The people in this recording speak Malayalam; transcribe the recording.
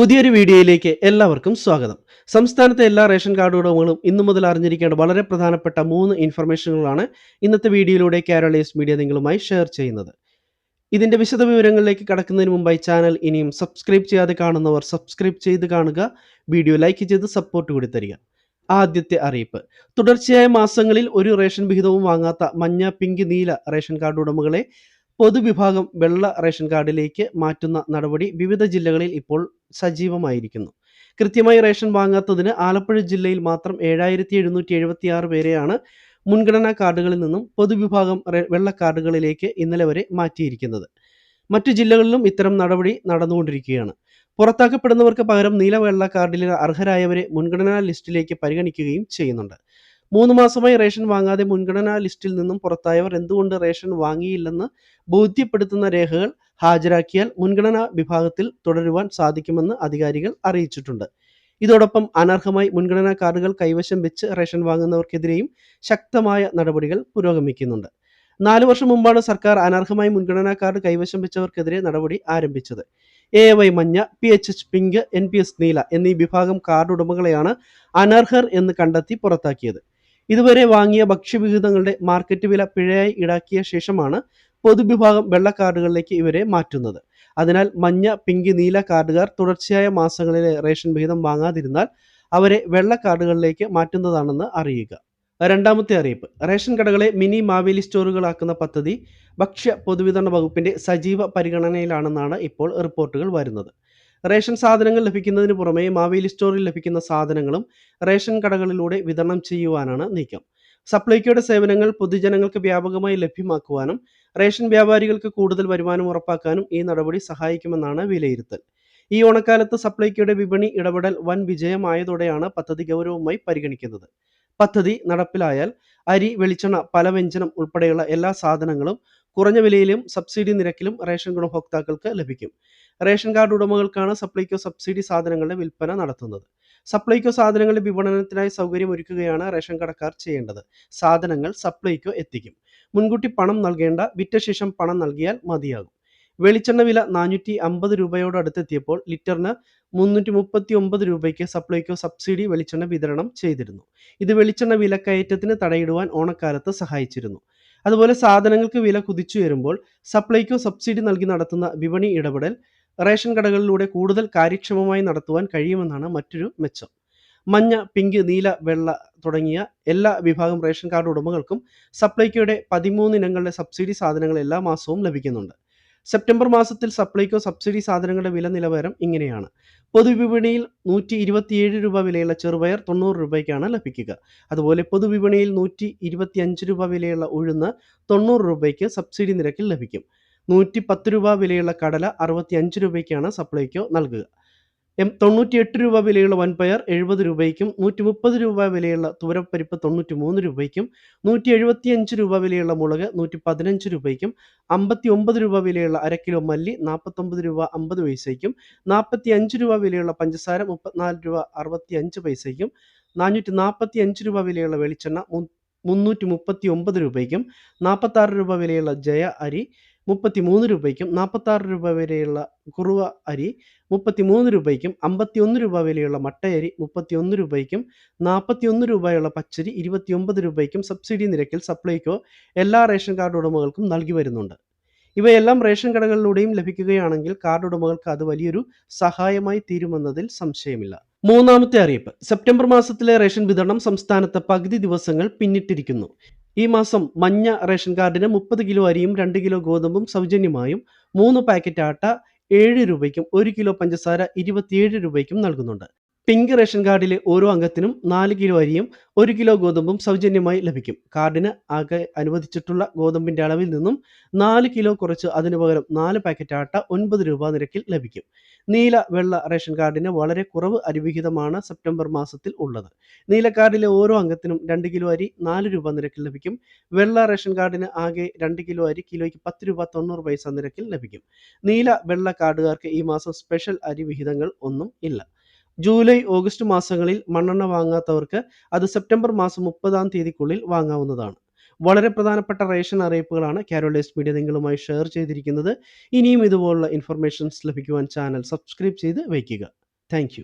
പുതിയൊരു വീഡിയോയിലേക്ക് എല്ലാവർക്കും സ്വാഗതം. സംസ്ഥാനത്തെ എല്ലാ റേഷൻ കാർഡ് ഉടമകളും ഇന്നു മുതൽ അറിഞ്ഞിരിക്കേണ്ട വളരെ പ്രധാനപ്പെട്ട മൂന്ന് ഇൻഫർമേഷനുകളാണ് ഇന്നത്തെ വീഡിയോയിലൂടെ കേരളീസ് മീഡിയ നിങ്ങളുമായി ഷെയർ ചെയ്യുന്നത്. ഇതിന്റെ വിശദ വിവരങ്ങളിലേക്ക് കടക്കുന്നതിന് മുമ്പായി ചാനൽ ഇനിയും സബ്സ്ക്രൈബ് ചെയ്യാതെ കാണുന്നവർ സബ്സ്ക്രൈബ് ചെയ്ത് കാണുക വീഡിയോ ലൈക്ക് ചെയ്ത് സപ്പോർട്ട് കൂടി തരിക. ആദ്യത്തെ അറിയിപ്പ്. തുടർച്ചയായ മാസങ്ങളിൽ ഒരു റേഷൻ വിഹിതവും വാങ്ങാത്ത മഞ്ഞ പിങ്ക് നീല റേഷൻ കാർഡ് ഉടമകളെ പൊതുവിഭാഗം വെള്ള റേഷൻ കാർഡിലേക്ക് മാറ്റുന്ന നടപടി വിവിധ ജില്ലകളിൽ ഇപ്പോൾ സജീവമായിരിക്കുന്നു. കൃത്യമായി റേഷൻ വാങ്ങാത്തതിന് ആലപ്പുഴ ജില്ലയിൽ മാത്രം ഏഴായിരത്തി എഴുന്നൂറ്റി എഴുപത്തി ആറ് പേരെയാണ് മുൻഗണനാ കാർഡുകളിൽ നിന്നും പൊതുവിഭാഗം വെള്ള കാർഡുകളിലേക്ക് ഇന്നലെ വരെ മാറ്റിയിരിക്കുന്നത്. മറ്റു ജില്ലകളിലും ഇത്തരം നടപടി നടന്നുകൊണ്ടിരിക്കുകയാണ്. പുറത്താക്കപ്പെടുന്നവർക്ക് പകരം നീല വെള്ള കാർഡിലെ അർഹരായവരെ മുൻഗണനാ ലിസ്റ്റിലേക്ക് പരിഗണിക്കുകയും ചെയ്യുന്നുണ്ട്. മൂന്ന് മാസമായി റേഷൻ വാങ്ങാതെ മുൻഗണനാ ലിസ്റ്റിൽ നിന്നും പുറത്തായവർ എന്തുകൊണ്ട് റേഷൻ വാങ്ങിയില്ലെന്ന് ബോധ്യപ്പെടുത്തുന്ന രേഖകൾ ഹാജരാക്കിയാൽ മുൻഗണനാ വിഭാഗത്തിൽ തുടരുവാൻ സാധിക്കുമെന്ന് അധികാരികൾ അറിയിച്ചിട്ടുണ്ട്. ഇതോടൊപ്പം അനർഹമായി മുൻഗണനാ കാർഡുകൾ കൈവശം വെച്ച് റേഷൻ വാങ്ങുന്നവർക്കെതിരെയും ശക്തമായ നടപടികൾ പുരോഗമിക്കുന്നുണ്ട്. നാലു വർഷം മുമ്പാണ് സർക്കാർ അനർഹമായി മുൻഗണനാ കാർഡ് കൈവശം വെച്ചവർക്കെതിരെ നടപടി ആരംഭിച്ചത്. എ വൈ മഞ്ഞ P H H pink N P S നീല എന്നീ വിഭാഗം കാർഡ് ഉടമകളെയാണ് അനർഹർ എന്ന് കണ്ടെത്തി പുറത്താക്കിയത്. ഇതുവരെ വാങ്ങിയ ഭക്ഷ്യവിഹിതങ്ങളുടെ മാർക്കറ്റ് വില പിഴയായി ഈടാക്കിയ ശേഷമാണ് പൊതുവിഭാഗം വെള്ള കാർഡുകളിലേക്ക് ഇവരെ മാറ്റുന്നത്. അതിനാൽ മഞ്ഞ പിങ്ക് നീല കാർഡുകാർ തുടർച്ചയായ മാസങ്ങളിലെ റേഷൻ വിഹിതം വാങ്ങാതിരുന്നാൽ അവരെ വെള്ള കാർഡുകളിലേക്ക് മാറ്റുന്നതാണെന്ന് അറിയുക. രണ്ടാമത്തെ അറിയിപ്പ്. റേഷൻ കടകളെ മിനി മാവേലി സ്റ്റോറുകളാക്കുന്ന പദ്ധതി ഭക്ഷ്യ പൊതുവിതരണ വകുപ്പിന്റെ സജീവ പരിഗണനയിലാണെന്നാണ് ഇപ്പോൾ റിപ്പോർട്ടുകൾ വരുന്നത്. റേഷൻ സാധനങ്ങൾ ലഭിക്കുന്നതിന് പുറമെ മാവേലി സ്റ്റോറിൽ ലഭിക്കുന്ന സാധനങ്ങളും റേഷൻ കടകളിലൂടെ വിതരണം ചെയ്യുവാനാണ് നീക്കം. സപ്ലൈകോയുടെ സേവനങ്ങൾ പൊതുജനങ്ങൾക്ക് വ്യാപകമായി ലഭ്യമാക്കുവാനും റേഷൻ വ്യാപാരികൾക്ക് കൂടുതൽ വരുമാനം ഉറപ്പാക്കാനും ഈ നടപടി സഹായിക്കുമെന്നാണ് വിലയിരുത്തൽ. ഈ ഓണക്കാലത്ത് സപ്ലൈകോയുടെ വിപണി ഇടപെടൽ വൻ വിജയമായതോടെയാണ് പദ്ധതി ഗൗരവമായി പരിഗണിക്കുന്നത്. പദ്ധതി നടപ്പിലായാൽ അരി വെളിച്ചെണ്ണ പലവ്യഞ്ജനം ഉൾപ്പെടെയുള്ള എല്ലാ സാധനങ്ങളും കുറഞ്ഞ വിലയിലും സബ്സിഡി നിരക്കിലും റേഷൻ ഗുണഭോക്താക്കൾക്ക് ലഭിക്കും. റേഷൻ കാർഡ് ഉടമകൾക്കാണ് സപ്ലൈകോ സബ്സിഡി സാധനങ്ങളുടെ വിൽപ്പന നടത്തുന്നത്. സപ്ലൈകോ സാധനങ്ങളുടെ വിപണനത്തിനായി സൗകര്യം ഒരുക്കുകയാണ് റേഷൻ കടക്കാർ ചെയ്യേണ്ടത്. സാധനങ്ങൾ സപ്ലൈകോ എത്തിക്കും. മുൻകൂട്ടി പണം നൽകേണ്ട വിറ്റ ശേഷം പണം നൽകിയാൽ മതിയാകും. വെളിച്ചെണ്ണ വില നാനൂറ്റി അമ്പത് രൂപയോട് അടുത്തെത്തിയപ്പോൾ ലിറ്ററിന് മുന്നൂറ്റി മുപ്പത്തി ഒമ്പത് രൂപയ്ക്ക് സപ്ലൈകോ സബ്സിഡി വെളിച്ചെണ്ണ വിതരണം ചെയ്തിരുന്നു. ഇത് വെളിച്ചെണ്ണ വിലക്കയറ്റത്തിന് തടയിടുവാൻ ഓണക്കാലത്ത് സഹായിച്ചിരുന്നു. അതുപോലെ സാധനങ്ങൾക്ക് വില കുതിച്ചു വരുമ്പോൾ സപ്ലൈക്കോ സബ്സിഡി നൽകി നടത്തുന്ന വിപണി ഇടപെടൽ റേഷൻ കടകളിലൂടെ കൂടുതൽ കാര്യക്ഷമമായി നടത്തുവാൻ കഴിയുമെന്നാണ് മറ്റൊരു മെച്ചം. മഞ്ഞ പിങ്ക് നീല വെള്ള തുടങ്ങിയ എല്ലാ വിഭാഗം റേഷൻ കാർഡ് ഉടമകൾക്കും സപ്ലൈക്കോയുടെ പതിമൂന്ന് ഇനങ്ങളുടെ സബ്സിഡി സാധനങ്ങൾ എല്ലാ മാസവും ലഭിക്കുന്നുണ്ട്. സെപ്റ്റംബർ മാസത്തിൽ സപ്ലൈകോ സബ്സിഡി സാധനങ്ങളുടെ വില നിലവാരം ഇങ്ങനെയാണ്. പൊതുവിപണിയിൽ നൂറ്റി ഇരുപത്തിയേഴ് രൂപ വിലയുള്ള ചെറുപയർ തൊണ്ണൂറ് രൂപയ്ക്കാണ് ലഭിക്കുക. അതുപോലെ പൊതുവിപണിയിൽ നൂറ്റി ഇരുപത്തിയഞ്ച് രൂപ വിലയുള്ള ഉഴുന്ന് തൊണ്ണൂറ് രൂപയ്ക്ക് സബ്സിഡി നിരക്കിൽ ലഭിക്കും. നൂറ്റി പത്ത് രൂപ വിലയുള്ള കടല അറുപത്തി അഞ്ച് രൂപയ്ക്കാണ് സപ്ലൈകോ നൽകുക. എം തൊണ്ണൂറ്റിയെട്ട് രൂപ വിലയുള്ള വൻപയർ എഴുപത് രൂപയ്ക്കും നൂറ്റി മുപ്പത് രൂപ വിലയുള്ള തുവരപ്പരിപ്പ് തൊണ്ണൂറ്റി മൂന്ന് രൂപയ്ക്കും നൂറ്റി എഴുപത്തിയഞ്ച് രൂപ വിലയുള്ള മുളക് നൂറ്റി പതിനഞ്ച് രൂപയ്ക്കും അമ്പത്തി ഒമ്പത് രൂപ വിലയുള്ള അര കിലോ മല്ലി നാൽപ്പത്തൊമ്പത് രൂപ അമ്പത് പൈസയ്ക്കും നാൽപ്പത്തി അഞ്ച് രൂപ വിലയുള്ള പഞ്ചസാര മുപ്പത്തിനാല് രൂപ അറുപത്തി അഞ്ച് പൈസയ്ക്കും നാനൂറ്റി നാൽപ്പത്തി അഞ്ച് രൂപ വിലയുള്ള വെളിച്ചെണ്ണ മുന്നൂറ്റി മുപ്പത്തി ഒമ്പത് രൂപയ്ക്കും നാൽപ്പത്തി ആറ് രൂപ വിലയുള്ള ജയ അരി മുപ്പത്തി മൂന്ന് രൂപയ്ക്കും നാൽപ്പത്താറ് രൂപ വരെയുള്ള കുറുവ അരി മുപ്പത്തി മൂന്ന് രൂപയ്ക്കും അമ്പത്തി ഒന്ന് രൂപ വിലയുള്ള മട്ടയരി മുപ്പത്തി ഒന്ന് രൂപയ്ക്കും നാൽപ്പത്തി ഒന്ന് രൂപയുള്ള പച്ചരി ഇരുപത്തിയൊമ്പത് രൂപയ്ക്കും സബ്സിഡി നിരക്കിൽ സപ്ലൈകോ എല്ലാ റേഷൻ കാർഡ് ഉടമകൾക്കും നൽകി വരുന്നുണ്ട്. ഇവയെല്ലാം റേഷൻ കടകളിലൂടെയും ലഭിക്കുകയാണെങ്കിൽ കാർഡ് ഉടമകൾക്ക് അത് വലിയൊരു സഹായമായി തീരുമെന്നതിൽ സംശയമില്ല. മൂന്നാമത്തെ അറിയിപ്പ്. സെപ്റ്റംബർ മാസത്തിലെ റേഷൻ വിതരണം സംസ്ഥാനത്ത് പകുതി ദിവസങ്ങൾ പിന്നിട്ടിരിക്കുന്നു. ഈ മാസം മഞ്ഞ റേഷൻ കാർഡിന് മുപ്പത് കിലോ അരിയും രണ്ട് കിലോ ഗോതമ്പും സൗജന്യമായും മൂന്ന് പാക്കറ്റ് ആട്ട ഏഴ് രൂപയ്ക്കും ഒരു കിലോ പഞ്ചസാര ഇരുപത്തിയേഴ് രൂപയ്ക്കും നൽകുന്നുണ്ട്. പിങ്ക് റേഷൻ കാർഡിലെ ഓരോ അംഗത്തിനും നാല് കിലോ അരിയും ഒരു കിലോ ഗോതമ്പും സൗജന്യമായി ലഭിക്കും. കാർഡിന് ആകെ അനുവദിച്ചിട്ടുള്ള ഗോതമ്പിന്റെ അളവിൽ നിന്നും നാല് കിലോ കുറച്ച് അതിനു പകരം നാല് പാക്കറ്റ് ആട്ട ഒൻപത് രൂപ നിരക്കിൽ ലഭിക്കും. നീല വെള്ള റേഷൻ കാർഡിന് വളരെ കുറവ് അരിവിഹിതമാണ് സെപ്റ്റംബർ മാസത്തിൽ ഉള്ളത്. നീല കാർഡിലെ ഓരോ അംഗത്തിനും രണ്ട് കിലോ അരി നാല് രൂപ നിരക്കിൽ ലഭിക്കും. വെള്ള റേഷൻ കാർഡിന് ആകെ രണ്ട് കിലോ അരി കിലോയ്ക്ക് പത്ത് രൂപ തൊണ്ണൂറ് പൈസ നിരക്കിൽ ലഭിക്കും. നീല വെള്ള കാർഡുകാർക്ക് ഈ മാസം സ്പെഷ്യൽ അരി വിഹിതങ്ങൾ ഒന്നും ഇല്ല. ജൂലൈ ഓഗസ്റ്റ് മാസങ്ങളിൽ മണ്ണെണ്ണ വാങ്ങാത്തവർക്ക് അത് സെപ്റ്റംബർ മാസം മുപ്പതാം തീയതിക്കുള്ളിൽ വാങ്ങാവുന്നതാണ്. വളരെ പ്രധാനപ്പെട്ട റേഷൻ അറിയിപ്പുകളാണ് കാരോളേസ് മീഡിയ നിങ്ങളുമായി ഷെയർ ചെയ്തിരിക്കുന്നത്. ഇനിയും ഇതുപോലുള്ള ഇൻഫർമേഷൻസ് ലഭിക്കുവാൻ ചാനൽ സബ്സ്ക്രൈബ് ചെയ്ത് വയ്ക്കുക. താങ്ക്